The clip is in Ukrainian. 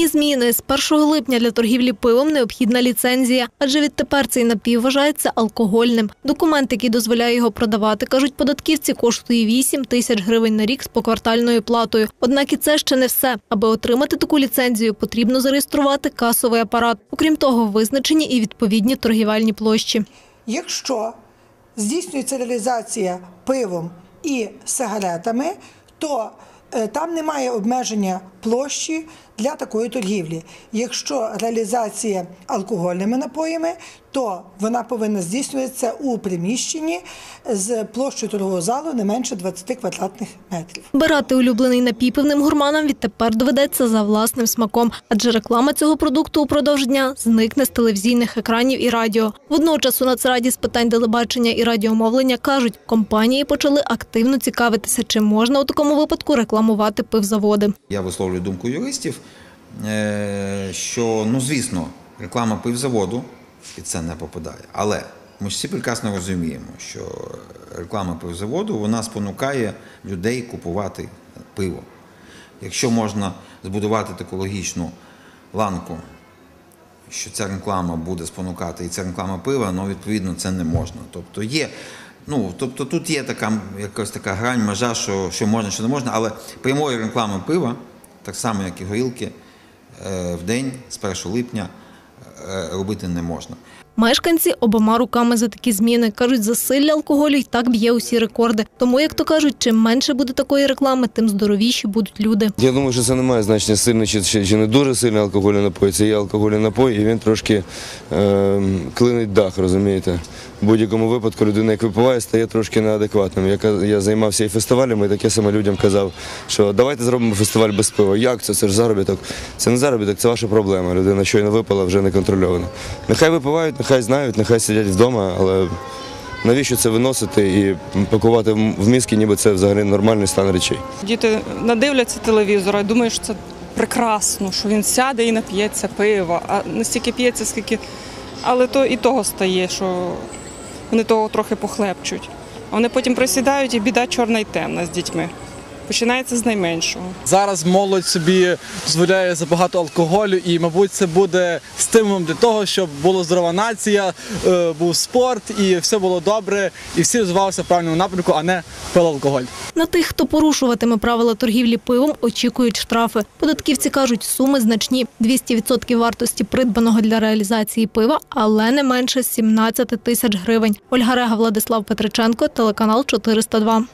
Вступні зміни з 1 липня для торгівлі пивом необхідна ліцензія, адже відтепер цей напій вважається алкогольним. Документ, який дозволяє його продавати, кажуть податківці, коштує 8 тисяч гривень на рік з поквартальною платою. Однак і це ще не все. Аби отримати таку ліцензію, потрібно зареєструвати касовий апарат. Окрім того, визначені і відповідні торгівельні площі. Якщо здійснюється реалізація пивом і сигаретами, то е, там немає обмеження площі для такої торгівлі. Якщо реалізація алкогольними напоями, то вона повинна здійснюватися у приміщенні з площею торгового залу не менше 20 квадратних метрів. Обирати улюблений напій пивним гурманам відтепер доведеться за власним смаком, адже реклама цього продукту упродовж дня зникне з телевізійних екранів і радіо. Водночас у Нацраді з питань телебачення і радіомовлення кажуть, компанії почали активно цікавитися, чи можна у такому випадку рекламувати пивзаводи. Я висловлюю думку юристів, що, ну звісно, реклама пивзаводу під це не попадає. Але ми всі прекрасно розуміємо, що реклама пивзаводу вона спонукає людей купувати пиво. Якщо можна збудувати таку ланку, що ця реклама буде спонукати і ця реклама пива, ну відповідно це не можна. Тобто є. Ну, тобто тут є така якась така грань, межа, що, що можна, що не можна, але прямої реклами пива, так само як і горілки, е, в день з 1 липня е, робити не можна. Мешканці обома руками за такі зміни кажуть, засилля алкоголю й так б'є усі рекорди. Тому, як то кажуть, чим менше буде такої реклами, тим здоровіші будуть люди. Я думаю, що це не має значення сильний чи, чи, чи не дуже сильний алкогольний напой. Це є алкогольний напой, і він трошки е, клинить дах, розумієте. В будь-якому випадку людина, як випиває, стає трошки неадекватним. Я, я займався і фестивалями, і таке саме людям казав, що давайте зробимо фестиваль без пива. Як це? Це ж заробіток. Це не заробіток, це ваша проблема. Людина щойно випила, вже не контрольована. Нехай випивають, нехай знають, нехай сидять вдома, але навіщо це виносити і пакувати в мізки, ніби це взагалі нормальний стан речей. Діти надивляться телевізора і думають, що це прекрасно, що він сяде і нап'ється пива, а не стільки п'ється, скільки. Але то і того стає, що вони того трохи похлепчуть. Вони потім присідають і біда чорна й темна з дітьми. Починається з найменшого. Зараз молодь собі дозволяє забагато алкоголю, і, мабуть, це буде стимулом для того, щоб була здорова нація, е, був спорт і все було добре, і всі розвивалися в правильному напрямку, а не пили алкоголь. На тих, хто порушуватиме правила торгівлі пивом, очікують штрафи. Податківці кажуть, суми значні – 200% вартості придбаного для реалізації пива, але не менше 17 тисяч гривень. Ольга Рега, Владислав Петриченко, телеканал 402.